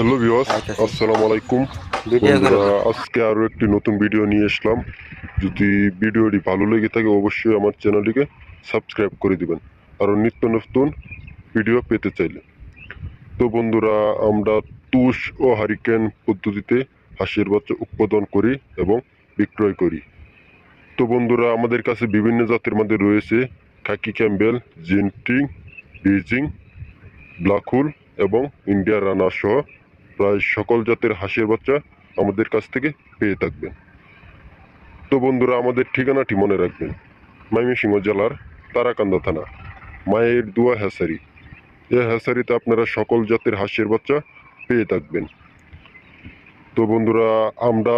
Hello ভিওয়াস আচ্ছা, আচ্ছা। আসসালামু আলাইকুম। বন্ধুরা, আজকে আরও একটি নতুন ভিডিও নিয়ে আসলাম। যদি ভিডিওটি ভালো লেগে থাকে অবশ্যই আমার চ্যানেলটিকে সাবস্ক্রাইব করে দিবেন। আরও নিত্য নতুন ভিডিও পেতে চাইলে। তো বন্ধুরা আমরা তুষ ও হারিকেন পদ্ধতিতে হাঁসের বাচ্চা উৎপাদন করি এবং বিক্রয় করি। তো বন্ধুরা আমাদের কাছে বিভিন্ন জাতের মধ্যে রয়েছে খাকি ক্যাম্বেল জিনটিং বিজিং ব্ল্যাকহুল এবং ইন্ডিয়া রানা সহ প্রায় সকল জাতের হাঁসের বাচ্চা আমাদের কাছ থেকে পেয়ে থাকবেন তো বন্ধুরা, আমাদের ঠিকানাটি মনে রাখবেন। ময়মনসিংহ জেলার তারাকান্দা থানা, মায়ের দুয়া হ্যাসারি। এই হ্যাসারিতে আপনারা সকল জাতের হাঁসের বাচ্চা পেয়ে থাকবেন। তো বন্ধুরা, আমরা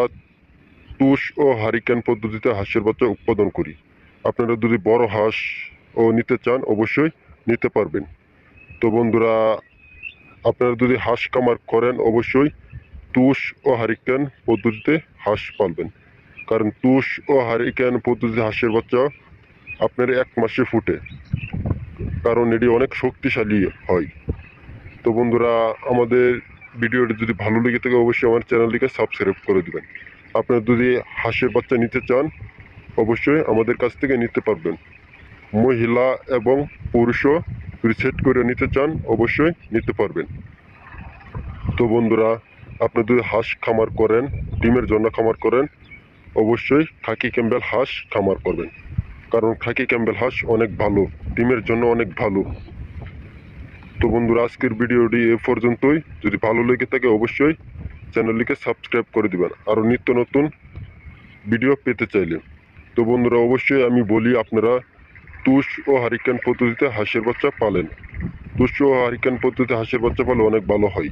তুষ ও হারিকেন পদ্ধতিতে হাঁসের বাচ্চা উৎপাদন করি। আপনারা যদি বড় হাঁস ও নিতে চান, অবশ্যই নিতে পারবেন। তো বন্ধুরা আপনারা যদি হাঁস কামার করেন, অবশ্যই তুষ ও হারিকেন পদ্ধতিতে হাঁস পালবেন। কারণ তুষ ও হারিকেন পদ্ধতিতে হাঁসের বাচ্চা আপনার এক মাসে ফুটে। কারণ এটি অনেক শক্তিশালী হয়। তো বন্ধুরা, আমাদের ভিডিওটি যদি ভালো লেগে থাকে, অবশ্যই আমার চ্যানেলটিকে সাবস্ক্রাইব করে দেবেন। আপনারা যদি হাঁসের বাচ্চা নিতে চান, অবশ্যই আমাদের কাছ থেকে নিতে পারবেন। মহিলা এবং পুরুষও যদি সেট করে নিতে চান, অবশ্যই নিতে পারবেন। তো বন্ধুরা, আপনি যদি হাঁস খামার করেন, ডিমের জন্য খামার করেন, অবশ্যই খাকি ক্যাম্বেল হাঁস খামার করবেন। কারণ খাকি ক্যাম্বেল হাঁস অনেক ভালো, ডিমের জন্য অনেক ভালো। তো বন্ধুরা, আজকের ভিডিওটি এ পর্যন্তই। যদি ভালো লেগে থাকে, অবশ্যই চ্যানেলটিকে সাবস্ক্রাইব করে দিবেন। আরও নিত্য নতুন ভিডিও পেতে চাইলে। তো বন্ধুরা, অবশ্যই আমি বলি, আপনারা তুষ ও হারিকেন পদ্ধতিতে হাঁসের বাচ্চা পালেন। তুষ ও হারিকেন পদ্ধতিতে হাঁসের বাচ্চা পালে অনেক ভালো হয়।